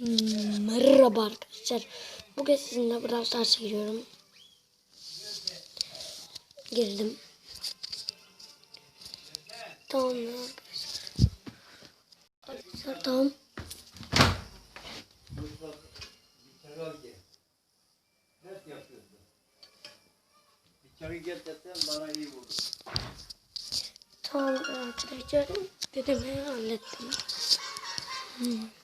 Merhaba arkadaşlar. Bugün sizinle Brawl Stars'a giriyorum. Girdim. Tamam arkadaşlar. Arkadaşlar tamam. Tamam arkadaşlar. Dedemi hallettim. Hmm.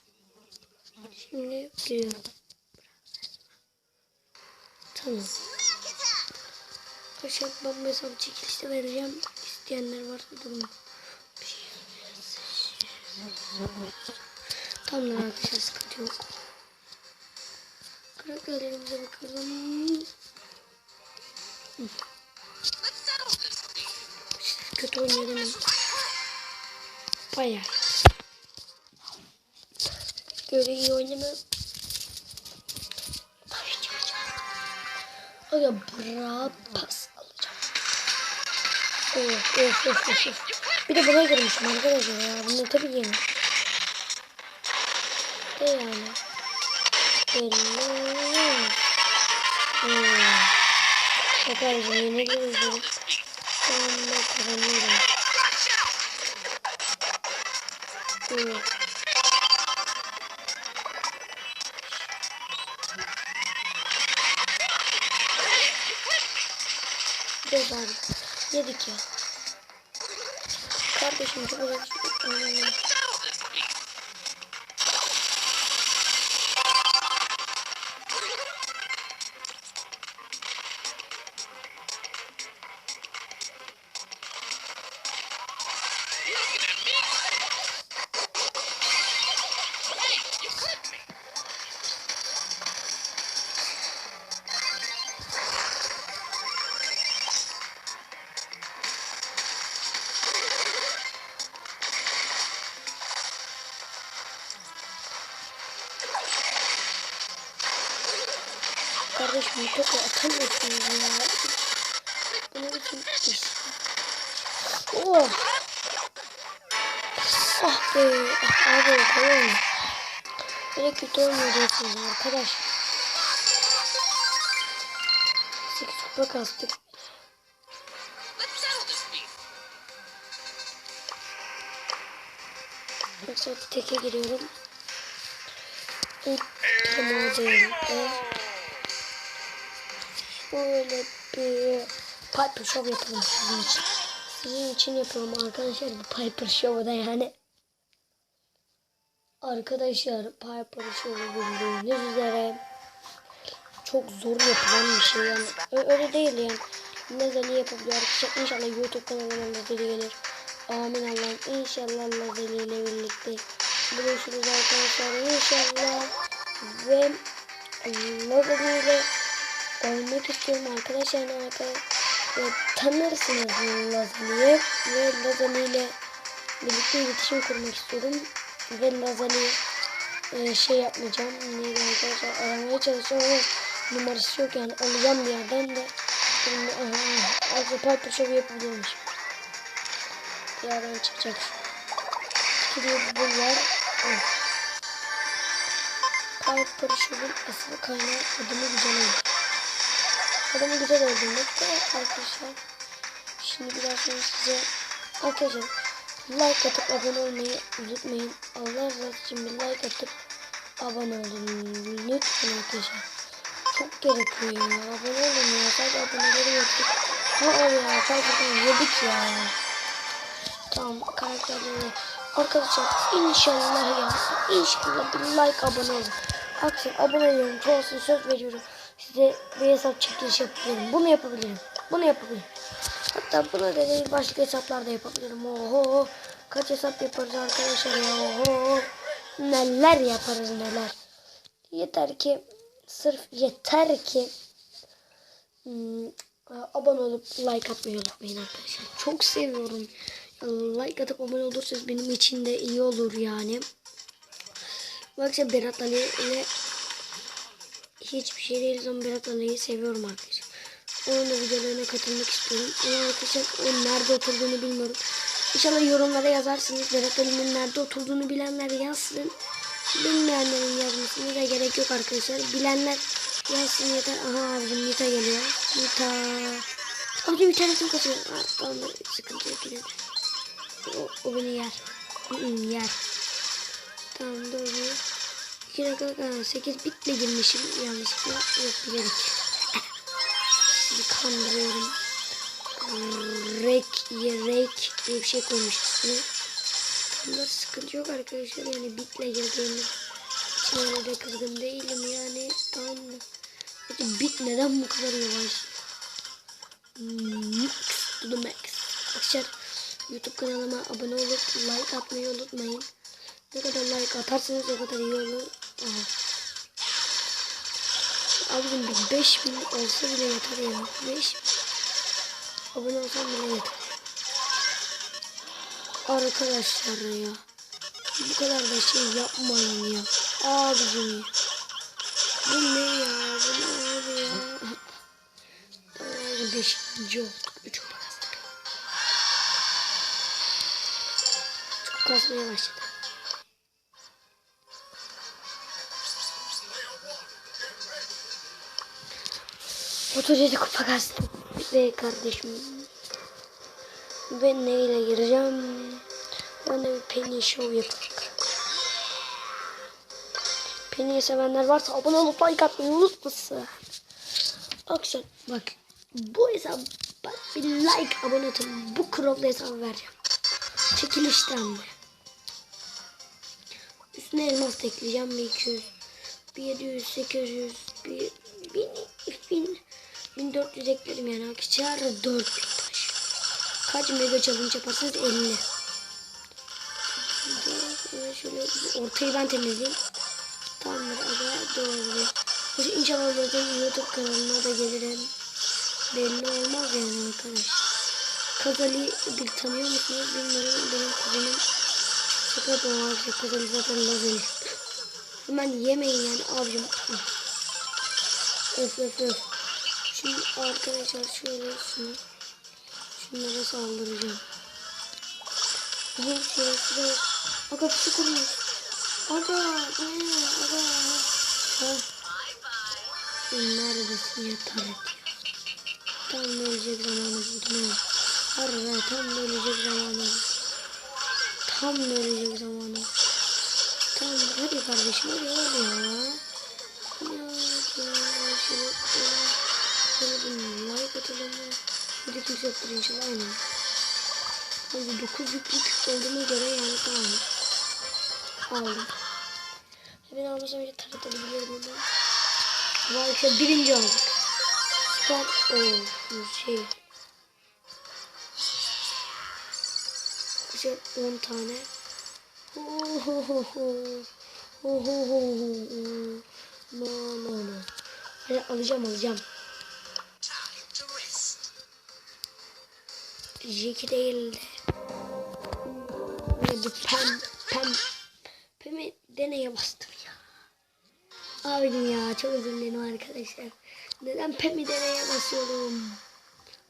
Şimdi giriyorum. Tamam. Arkadaşlar ben hesabı çekilişte vereceğim. İsteyenler varsa durun. Şey Tamamdır arkadaşlar sıkıntı yok. Karakterlerimize bakalım. Kötü oynuyor demem. Bayağı. Böyle iyi oynamam. Tabii bra pas alacağım. Of of of of. Bir de buna girmişim arkadaşlar ya. Bunu tabii yeni. De yani. Belli. Hmm. Bakalım yeni gireceğim. Sonra kazanıyorum. Hmm. Abi. Yedik ya. Kardeşim çok güzel. Aynen. Bu topu atamıyorsunuz ya. Bu ne biçim iş? Oh! Ah be! Ah abi kolay Böyle kötü oynuyorsunuz arkadaş. 8 kupa kastık. Mesela teke giriyorum. İlk modeli. Şöyle bir Piper Show yapalım sizin için. Sizin için yapıyorum arkadaşlar bu Piper Show'u da yani. Arkadaşlar Piper Show'u bildiğiniz üzere çok zor yapılan bir şey yani. Öyle değil yani. Lazeli yapabiliyor arkadaşlar. İnşallah YouTube kanalıma Lazeli gelir. Amin Allah'ım. İnşallah Lazeli ile birlikte buluşuruz arkadaşlar. İnşallah. Ve Lazeli ile oynamak istiyorum arkadaşlar. Arkadaşlar tanırsınız Lazeli'yi ve Lazeli ile birlikte iletişim kurmak istiyorum. Ve Lazeli e, şey yapmayacağım. Neydi arkadaşlar aramaya çalışacağım ama numarası yok yani alacağım bir yerden de. Şimdi Arka Piper Show yapabiliyormuş. Yerden çıkacak. Gidiyor bu var. Piper Show'un asıl kaynağı adını güzel oldu. Adamı güzel öldürmek de arkadaşlar. Şimdi biraz sonra size arkadaşlar like atıp abone olmayı unutmayın. Allah razı için bir like atıp abone olun. Lütfen arkadaşlar. Çok gerekiyor ya. Abone olun ya. Sadece aboneleri yaptık. Ha ya. Gerçekten yedik ya. Tamam karakterleri. Arkadaşlar inşallah ya. İnşallah bir like abone olun. Arkadaşlar abone olun. Çoğusunu söz veriyorum. Size bir hesap çekiliş yapabilirim. Bunu yapabilirim. Bunu yapabilirim. Hatta bunu da değil başka hesaplarda yapabilirim. Oho. Kaç hesap yaparız arkadaşlar ya. Oho. Neler yaparız neler. Yeter ki sırf yeter ki hmm, abone olup like atmayı unutmayın arkadaşlar. Çok seviyorum. Like atıp abone olursanız benim için de iyi olur yani. Bak işte Berat Ali ile hiçbir şey değil Berat Ali'yi seviyorum arkadaşlar. Onun da videolarına katılmak istiyorum. Ama arkadaşlar o nerede oturduğunu bilmiyorum. İnşallah yorumlara yazarsınız. Berat Ali'nin nerede oturduğunu bilenler yazsın. Bilmeyenlerin yazması yazmasına da gerek yok arkadaşlar. Bilenler yazsın yeter. Aha abicim Nita geliyor. Nita. Abicim internetim kaçıyor. Ha, tamam sıkıntı yok yine. O, o beni yer. Hı hı, yer. Tamam doğru. 2 dakika 8 bitle girmişim yanlışlıkla. Yok bilerek. Sizi kandırıyorum. Rek, rek diye bir şey koymuş üstüne. Bunda sıkıntı yok arkadaşlar yani bitle girdiğimiz için öyle de kızgın değilim yani tamam mı? Peki bit neden bu kadar yavaş? Mix to the max. Arkadaşlar YouTube kanalıma abone olup like atmayı unutmayın. Ne kadar like atarsanız o kadar iyi olur. Abicim bir 5000 olsa bile yeter ya. 5 abone olsam bile yeter. Arkadaşlar ya. Bu kadar da şey yapmayın ya. Abicim ya. Bu ne ya? Bu ne abi ya? Ay, beşinci olduk. Üç kupa kastık. Çok kasmaya başladı. Yedi kupa kastım. Ve kardeşim. Ben neyle gireceğim? Ben de bir Penny Show yapacağım. Penny'yi sevenler varsa abone olup like atmayı unutmasın. Akşam bak bu hesap bir like abone atın. Bu crow'la hesabı vereceğim. Çekilişten de. Üstüne elmas ekleyeceğim. Bir 200, bir 700, 800, bir 1000, 1000, 1400 eklerim yani arkadaşlar. 4000 taş. Kaç mega challenge yaparsanız 50. Şöyle, ortayı ben temizleyeyim. Tamamdır aga doğru. Hoca inşallah zaten YouTube kanalına da gelirim. Belli olmaz yani arkadaş. Kazali bir tanıyor musunuz bilmiyorum. Benim kuzenim şaka yapıyorum abi. Kazali zaten lazeli. Hemen yemeyin yani abicim. Öf öf öf. Arkadaşlar şöyle şunu. Şunlara saldıracağım. Bu şöyle şöyle. Aga bir şey kuruyor. Aga, ee, aga. Ha. Neredesin ya taret ya? Tam ölecek zamanı buldum ha. Harbi tam ölecek zamanı. Tam ölecek zamanı. Tam hadi kardeşim hadi hadi. Ya ya. Hadi kimse yoktur inşallah aynen. Hadi 9 yüklük olduğuna göre yani tamam. Aldım. Ben almasam önce tarat alabiliyorum ama. Bu arkadaşlar birinci olduk. Süper. Oo, şey. Güzel 10 tane. Ho ho ho ho. Ho ho ho ho. No no no. Hadi alacağım alacağım. Jeki değildi. Bir pem pem. Pem'i deneye bastım ya. Abicim ya çok özür dilerim arkadaşlar. Neden Pem'i deneye basıyorum?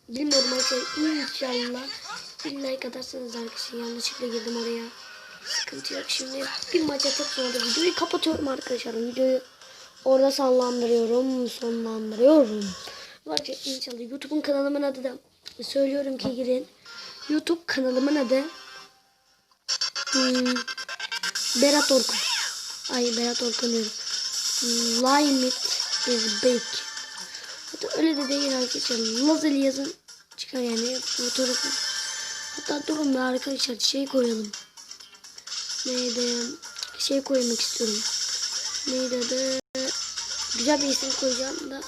Bilmiyorum arkadaşlar. İnşallah bir like atarsanız arkadaşlar. Yanlışlıkla girdim oraya. Sıkıntı yok. Şimdi bir maç atıp sonra videoyu kapatıyorum arkadaşlar. Videoyu orada sonlandırıyorum. Sonlandırıyorum. Arkadaşlar inşallah YouTube'un kanalımın adı da söylüyorum ki girin. YouTube kanalımın adı hmm, Berat Orkun. Ay Berat Orkun diyorum. Lime it is big. Hatta öyle de değil arkadaşlar. Lazeli yazın çıkar yani fotoğrafı. Hatta durun da arkadaşlar şey koyalım. Neydi? Şey koymak istiyorum. Neydi adı? Güzel bir isim koyacağım da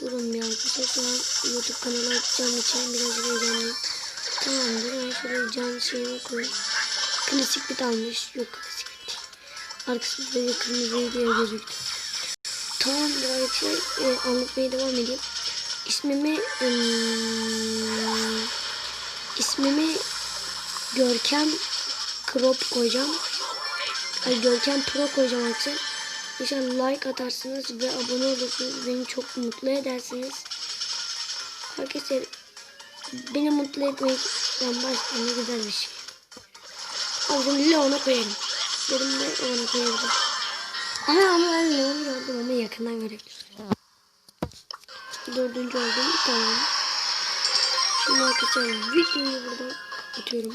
durun arkadaşlar. Şu an YouTube kanalı açacağım için biraz heyecanlıyım. Tamamdır. Ben şöyle can şeyimi koyayım. Klasik bit almış. Yok klasik bit. Arkasında böyle kırmızı diye gözüktü. Tamamdır arkadaşlar. E, anlatmaya devam edeyim. İsmimi ım, ismimi Görkem Crop koyacağım. Ay Görkem Pro koyacağım arkadaşlar. İnşallah like atarsınız ve abone olursunuz. Beni çok mutlu edersiniz. Arkadaşlar beni mutlu etmekten başka ne güzel bir şey. Abicim Leon'a koyalım. Dedim de ona koyalım. Ama ama ben Leon'u gördüm ama yakından görebiliyorum. Dördüncü oldum. Tamam. Şimdi arkadaşlar videoyu burada atıyorum.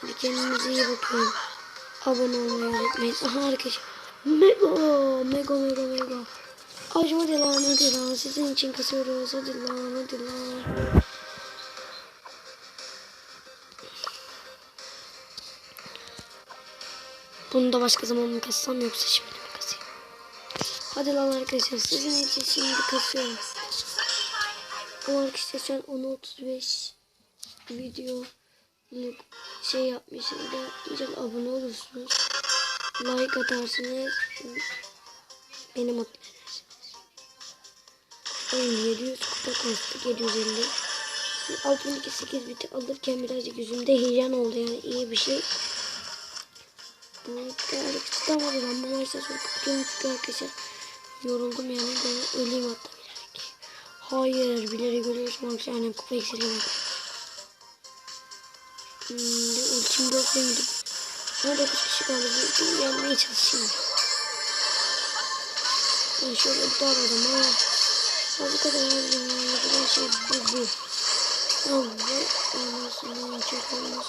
Hadi kendinize iyi bakın. Abone olmayı unutmayın. Aha arkadaşlar. Mega, mega, mega, mega. Ay hadi lan, hadi lan. Sizin için kasıyoruz. Hadi lan, hadi lan. Bunu da başka zaman mı kassam yoksa şimdi mi kasayım? Hadi lan arkadaşlar sizin için şimdi kasıyorum. Ama arkadaşlar şu an 10.35 video şey yapmışım da güzel abone olursunuz like atarsınız beni mutlu eder. 700 kupa kastık 750. 612 8 biti alırken birazcık yüzümde heyecan oldu yani iyi bir şey. Garip tutamadı ben bu maçta çok kötüyüm çünkü arkadaşlar yoruldum yani ben öleyim hatta bilerek. Hayır bilerek ölüyorsun arkadaşlar annem kupa eksiliyor. Hmm, ultim yok demedim. 19 kişi kaldı. Bu yenmeye çalışayım. Ben şöyle dalmadım ama. Ben bu kadar yardım yapılan şey bu bu. Ama olmasından çok olmaz.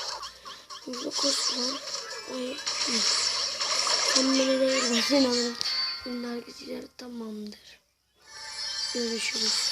19 lan. Ay. Tam beni değil ben inanırım. Bunlar güzel tamamdır. Görüşürüz.